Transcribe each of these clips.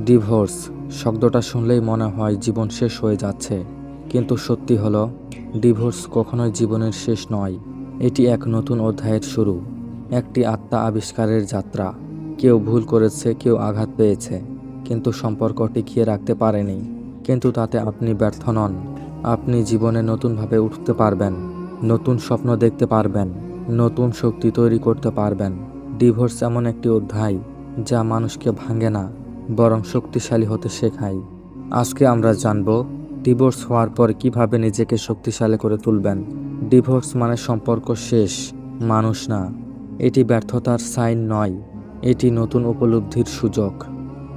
Divorce শব্দটা শুনলেই মনে হয় জীবন শেষ হয়ে যাচ্ছে। কিন্তু সত্যি হলো, ডিভোর্স কখনোই জীবনের শেষ নয়। এটি এক নতুন অধ্যায়ের শুরু। একটি আত্মা আবিষ্কারের যাত্রা। কেউ ভুল করেছে, কেউ আঘাত পেয়েছে। কিন্তু সম্পর্ক টিকিয়ে রাখতে পারেনি। কিন্তু তাতে আপনি ব্যর্থ নন। আপনি জীবনে নতুনভাবে উঠতে পারবেন। নতুন স্বপ্ন দেখতে পারবেন। নতুন শক্তি তৈরি করতে পারবেন। ডিভোর্স এমন একটি অধ্যায় যা মানুষকে ভাঙে না। বরং শক্তিশালী হতে শেখায় আজকে আমরা জানব, ডিভোর্স হওয়ার পর কীভাবে নিজেকে শক্তিশালী করে তুলবেন। ডিভোর্স মানে সম্পর্ক শেষ, মানুষ না। এটি ব্যর্থতার সাইন নয়, এটি নতুন উপলব্ধির সুযোগ।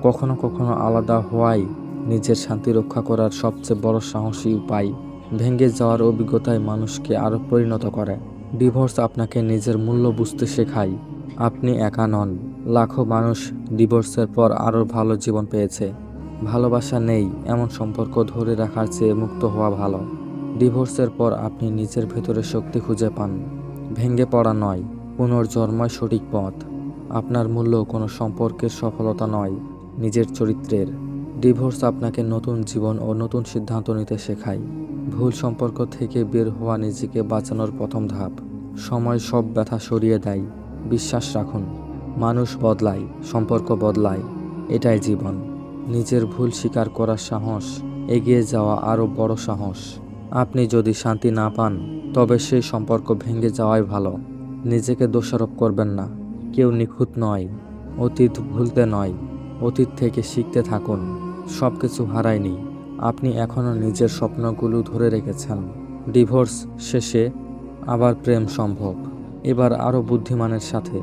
কখনো কখনো আলাদা হওয়াই নিজের শান্তি রক্ষা করার সবচেয়ে বড় সাহসী উপায়। ভেঙে যাওয়ার অভিজ্ঞতায় মানুষকে আরও পরিণত করে। ডিভোর্স আপনাকে নিজের মূল্য বুঝতে শেখায়। আপনি একা নন। লাখো মানুষ ডিভোর্সের পর আরও ভালো জীবন পেয়েছে। ভালোবাসা নেই, এমন সম্পর্ক ধরে রাখার চেয়ে মুক্ত হওয়া ভালো। ডিভোর্সের পর আপনি নিজের ভেতরে শক্তি খুঁজে পান। ভেঙে পড়া নয়, পুনর্জন্ময় সঠিক পথ। আপনার মূল্য কোনো সম্পর্কের সফলতা নয়, নিজের চরিত্রের। ডিভোর্স আপনাকে নতুন জীবন ও নতুন সিদ্ধান্ত নিতে শেখায়। ভুল সম্পর্ক থেকে বের হওয়া নিজেকে বাঁচানোর প্রথম ধাপ। সময় সব ব্যথা সরিয়ে দেয়। বিশ্বাস রাখুন মানুষ বদলায়, সম্পর্ক বদলায়, এটাই জীবন। নিজের ভুল স্বীকার করার সাহস, এগিয়ে যাওয়া আরও বড় সাহস। আপনি যদি শান্তি না পান, তবে সেই সম্পর্ক ভেঙে যাওয়াই ভালো। নিজেকে দোষারোপ করবেন না। কেউ নিখুঁত নয়। অতীত ভুলতে নয়। অতীত থেকে শিখতে থাকুন। সব কিছু হারায়নি। আপনি এখনও নিজের স্বপ্নগুলো ধরে রেখেছেন। ডিভোর্স শেষে আবার প্রেম সম্ভব এবার আরও বুদ্ধিমানের সাথে।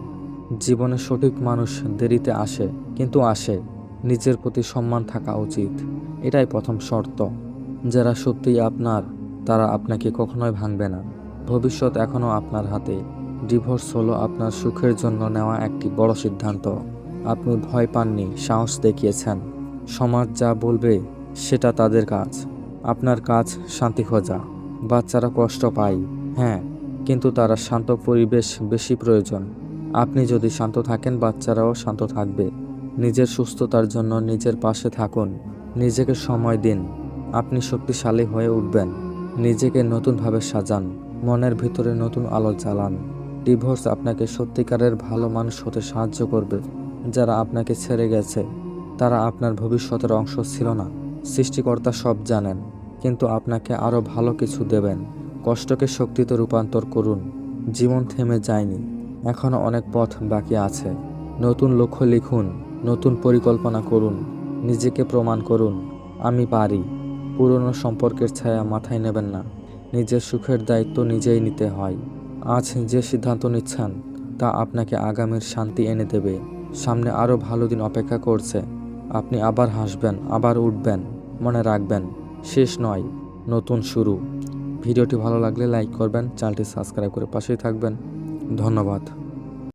জীবনে সঠিক মানুষ দেরিতে আসে, কিন্তু আসে। নিজের প্রতি সম্মান থাকা উচিত। এটাই প্রথম শর্ত। যারা সত্যিই আপনার, তারা আপনাকে কখনোই ভাঙবে না। ভবিষ্যৎ এখনও আপনার হাতে। ডিভোর্স হলো আপনার সুখের জন্য নেওয়া একটি বড় সিদ্ধান্ত। আপনি ভয় পাননি, সাহস দেখিয়েছেন। সমাজ যা বলবে, সেটা তাদের কাজ। আপনার কাজ শান্তি খোঁজা। বাচ্চারা কষ্ট পায়। হ্যাঁ কিন্তু তারা শান্ত পরিবেশ বেশি প্রয়োজন। আপনি যদি শান্ত থাকেন, বাচ্চারাও শান্ত থাকবে। নিজের সুস্থতার জন্য নিজের পাশে থাকুন। নিজেকে সময় দিন। আপনি শক্তিশালী হয়ে উঠবেন। নিজেকে নতুনভাবে সাজান। মনের ভিতরে নতুন আলো জ্বালান। ডিভোর্স আপনাকে সত্যিকারের ভালো মানুষ হতে সাহায্য করবে। যারা আপনাকে ছেড়ে গেছে, তারা আপনার ভবিষ্যতের অংশ ছিল না। সৃষ্টিকর্তা সব জানেন, কিন্তু আপনাকে আরও ভালো কিছু দেবেন। কষ্টকে শক্তিতে রূপান্তর করুন। জীবন থেমে যায়নি। এখনও অনেক পথ বাকি আছে। নতুন লক্ষ্য লিখুন, নতুন পরিকল্পনা করুন, নিজেকে প্রমাণ করুন, আমি পারি। পুরনো সম্পর্কের ছায়া মাথায় নেবেন না। নিজের সুখের দায়িত্ব নিজেই নিতে হয়। আজ যে সিদ্ধান্ত নিচ্ছেন, তা আপনাকে আগামীর শান্তি এনে দেবে। সামনে আরও ভালো দিন অপেক্ষা করছে। আপনি আবার হাসবেন, আবার উঠবেন, মনে রাখবেন, শেষ নয়, নতুন শুরু। ভিডিওটি ভালো লাগলে লাইক করবেন, চ্যানেলটি সাবস্ক্রাইব করে পাশেই থাকবেন। ধন্যবাদ।